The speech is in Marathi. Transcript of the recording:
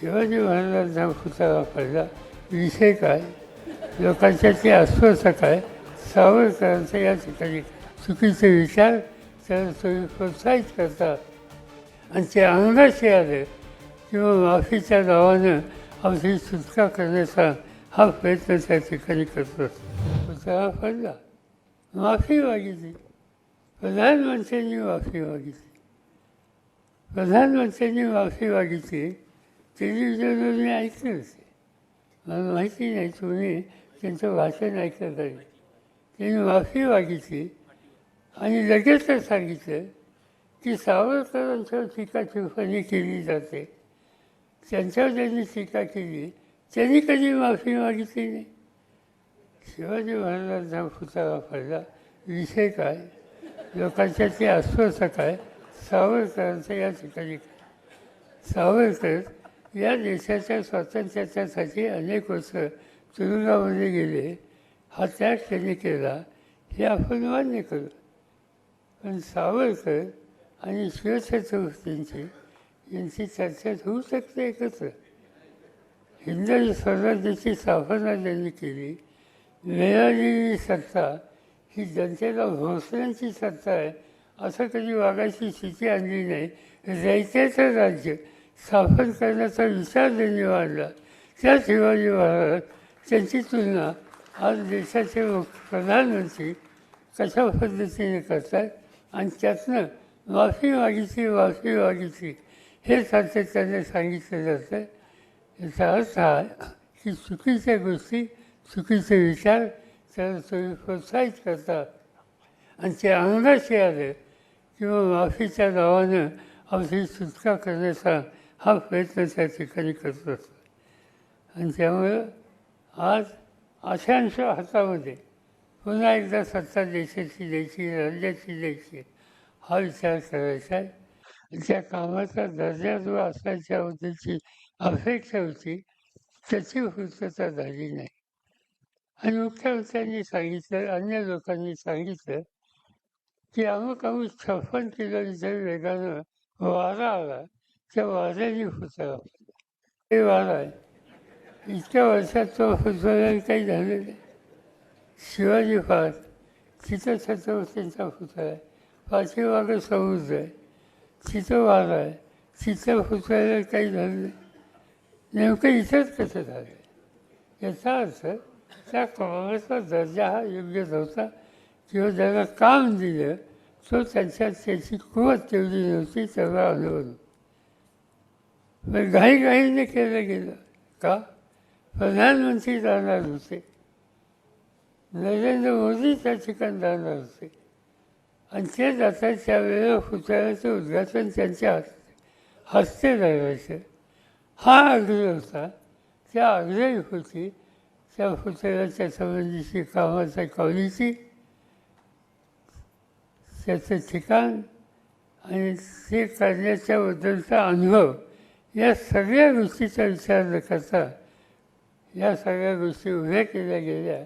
शिवाजी महाराजांचा पुतळा पडला. विषय काय? लोकांच्या ते अस्वस्थ काय? सावरकरांचा या ठिकाणी चुकीचे विचार त्यांना तुम्ही प्रोत्साहित करता. आणि ते अंगाशी आले. किंवा माफीच्या नावानं आमची सुटका करण्याचा हा प्रयत्न त्या ठिकाणी करतो पुतळा पडला. माफी मागितली. प्रधानमंत्र्यांनी माफी मागितली. प्रधानमंत्र्यांनी माफी मागितली. टेलिव्हिजनवर मी ऐकलं ते मला माहिती नाही तुम्ही त्यांचं भाषण ऐकलं तरी. त्यांनी माफी मागितली आणि लगेचच सांगितलं की सावरकरांच्यावर टीका टिप्पणी केली जाते. त्यांच्यावर त्यांनी टीका केली त्यांनी कधी माफी मागितली नाही? शिवाजी महाराजांचा पुतळा पडला. विषय काय? लोकांच्या ते अस्वस्थ काय? सावरकरांचं या ठिकाणी सावरकर या देशाच्या स्वातंत्र्याच्यासाठी अनेक वर्ष तुरुंगामध्ये गेले. हा त्याग त्यांनी केला. हे आपण मान्य करू. पण सावरकर आणि शिवछत्रपतींची यांची चर्चा होऊ शकते एकत्र. हिंदवी स्वराज्याची स्थापना त्यांनी केली. मिळालेली सत्ता ही जनतेला भोसल्यांची सत्ता आहे. असं कधी वागायची स्थिती आणली नाही. रयतेचं राज्य स्थापन करण्याचा विचार त्यांनी वाढला त्या शिवाजी महाराज त्यांची तुलना आज देशाचे प्रधानमंत्री कशा पद्धतीने करतात आणि त्यातनं माफी मागितली माफी मागितली हे सातत्याने सांगितलं जातं. याचा अर्थ हा की चुकीच्या गोष्टी चुकीचे विचार त्याला तुम्ही प्रोत्साहित करता. आणि ते अंगाशी आले किंवा माफीच्या नावानं आपली सुटका करण्याचा हा प्रयत्न त्या ठिकाणी करत असतो. आणि त्यामुळं आज अशांच्या हातामध्ये पुन्हा एकदा सत्ता देशाची द्यायची राज्याची द्यायची हा विचार करायचा आहे. त्या कामाचा दर्जा जो असायच्याबद्दलची अपेक्षा होती त्याची पूर्तता झाली नाही. आणि मुख्यमंत्र्यांनी सांगितलं अन्य लोकांनी सांगितलं की अमुक अमुक छप्पन किलोमीटर वेगानं वारा आला इतक्या वाऱ्याने होतं. ते वारा आहे इतक्या वर्षात तो फुटवायला काही झालं नाही. शिवाजी पार्क तिथं छत्रपतींचा पुतळा आहे पाठीमागं समुद्र आहे. तिथं वारा आहे. तिथं फुटवायला काही झालं नाही. नेमकं इथंच कसं झालं? याचा अर्थ त्या कामाचा दर्जा हा योग्य नव्हता. किंवा ज्याला काम दिलं तो त्यांच्यात त्याची कुवत तेवढी नव्हती त्याला अनुभव घाईघाईने केलं गेलं का प्रधानमंत्री जाणार होते नरेंद्र मोदी त्या ठिकाणी जाणार होते आणि ते जातात त्यावेळेला पुतळ्याचं उद्घाटन त्यांच्या हस्ते हस्ते राहायचं हा आग्रह होता। त्या आग्रहीपोटी त्या पुतळ्याच्या संबंधीची कामाच्या क्वालिटी त्याचं ठिकाण आणि ते करण्याच्याबद्दलचा अनुभव या सगळ्या गोष्टीचा विचार न करता या सगळ्या गोष्टी उभ्या केल्या गेल्या.